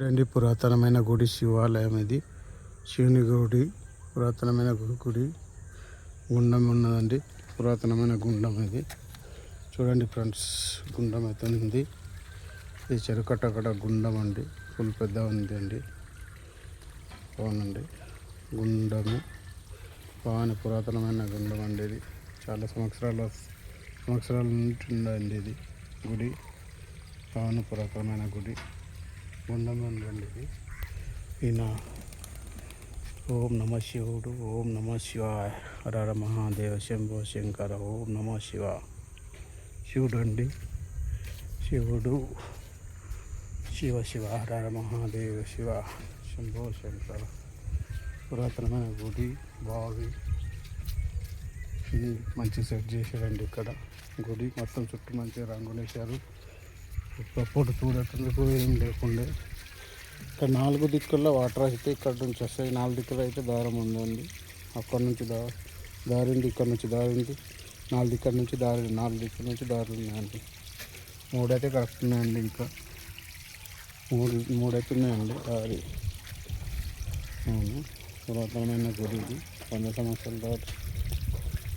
చూడండి పురాతనమైన గుడి శివాలయం ఇది. శివుని గుడి పురాతనమైన గుడి గుండం ఉన్నదండి. పురాతనమైన గుండం ఇది. చూడండి ఫ్రెండ్స్ గుండం అయితే ఉంది. ఇది చెరుకట్ట అక్కడ గుండం అండి. ఫుల్ పెద్ద ఉంది అండి. బాగుందండి. గుండము. బాగా పురాతనమైన గుండం అండి ఇది. చాలా సంవత్సరాల సంవత్సరాల నుండి ఉందండి ఇది గుడి. బాగా పురాతనమైన గుడి. గుండం ఉందండి ఇది ఈయన ఓం నమ శివుడు ఓం నమ శివాయ హర మహాదేవ శంభో శంకర ఓం నమ శివ. శివుడు అండి. శివుడు శివ శివ హర మహాదేవ శివ శంభో శంకర. పురాతనమైన గుడి బావి. ఇది మంచి సెట్ చేశారండి ఇక్కడ. గుడి మొత్తం చుట్టూ మంచిగా రంగులు వేశారు ఒకప్పుడు చూడటందుకు ఏం లేకుండే. ఇక్కడ నాలుగు దిక్కుల్లో వాటర్ అయితే ఇక్కడ నుంచి వస్తాయి. నాలుగు దిక్కులు అయితే దారం ఉందండి. అక్కడ నుంచి దా దారి ఉంది ఇక్కడ నుంచి దారి ఉంది నాలుగు దిక్కుల నుంచి దారి నాలుగు దిక్కుల నుంచి దారులు ఉన్నాయండి మూడైతే కరెక్ట్ ఉన్నాయండి ఇంకా. మూడు మూడైతే ఉన్నాయండి దారి. అవును. పురాతనమైన గుడి ఇది. వంద సంవత్సరాల తర్వాత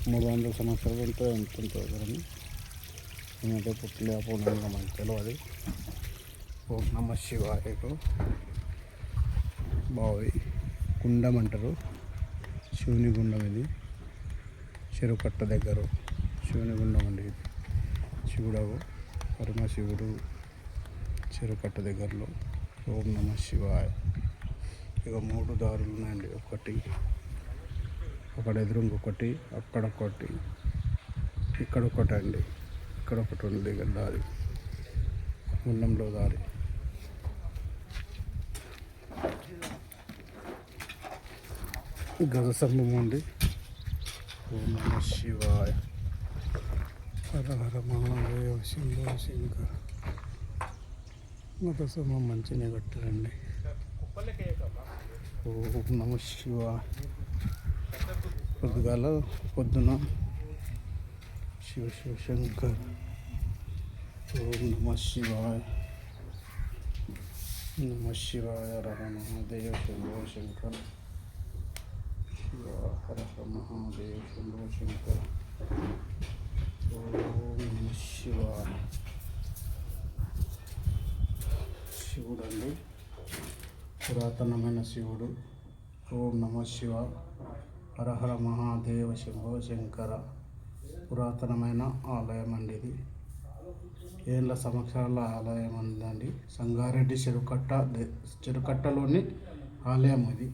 మూడు వందల సంవత్సరాలు ఉంటే ఎంత ఉంటుంది కానీ నేనైతే పుట్టిన పూర్ణంగా మనకు తెలియదు ఓం నమ శివాయకు బావి గుండం అంటారు. శివుని గుండం ఇది. చెరుకట్ట దగ్గర శివుని గుండం అండి ఇది. శివుడు పరమశివుడు చెరుకట్ట దగ్గరలో. ఓం నమ శివాయ. ఇక మూడు దారులు ఉన్నాయండి. ఒకటి అక్కడ ఎదురు ఇంకొకటి అక్కడ ఒకటి ఇక్కడ ఒకటి అండి ఇక్కడ ఒకటి ఉంది దారి. గుండంలో దారి. గజ స్తంభం ఉంది. ఓం నమ శివాయ. హర హర మహాదేవ గజ స్తంభం మంచిగా కట్టారండి. ఓం నమ శివాయ. పొద్దుగాల పొద్దున శివ శివ శంకర్ ఓం నమ శివాయ నమ శివాయ రహ మహాదేవ శంభో శంకర శివ హర మహాదేవ శంభో శంకర ఓం నమ శివాయ శివుడు అండి పురాతనమైన శివుడు. ఓం నమ శివ. హర హర మహాదేవ శంభో శంకర. పురాతనమైన ఆలయం అండి ఇది. ఏళ్ళ సంవత్సరాల ఆలయం ఉందండి. సంగారెడ్డి చెరుకట్ట చెరుకట్టలోని ఆలయం ఇది.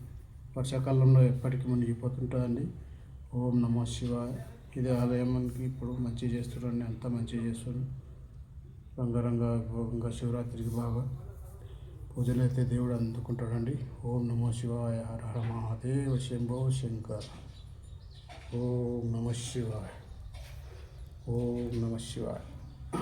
వర్షాకాలంలో ఎప్పటికీ మునిగిపోతుంటుందండి. ఓం నమో శివాయ. ఇది ఆలయం మనకి ఇప్పుడు మంచి చేస్తున్నారండి అంతా మంచి చేస్తుంది రంగరంగ భోగంగా శివరాత్రికి బాగా పూజలు అయితే దేవుడు అందుకుంటాడండి. ఓం నమో శివాయ. హర హర మహాదేవ శంభో శంకర్. ఓం నమ శివాయ. ఓం నమ శివాయ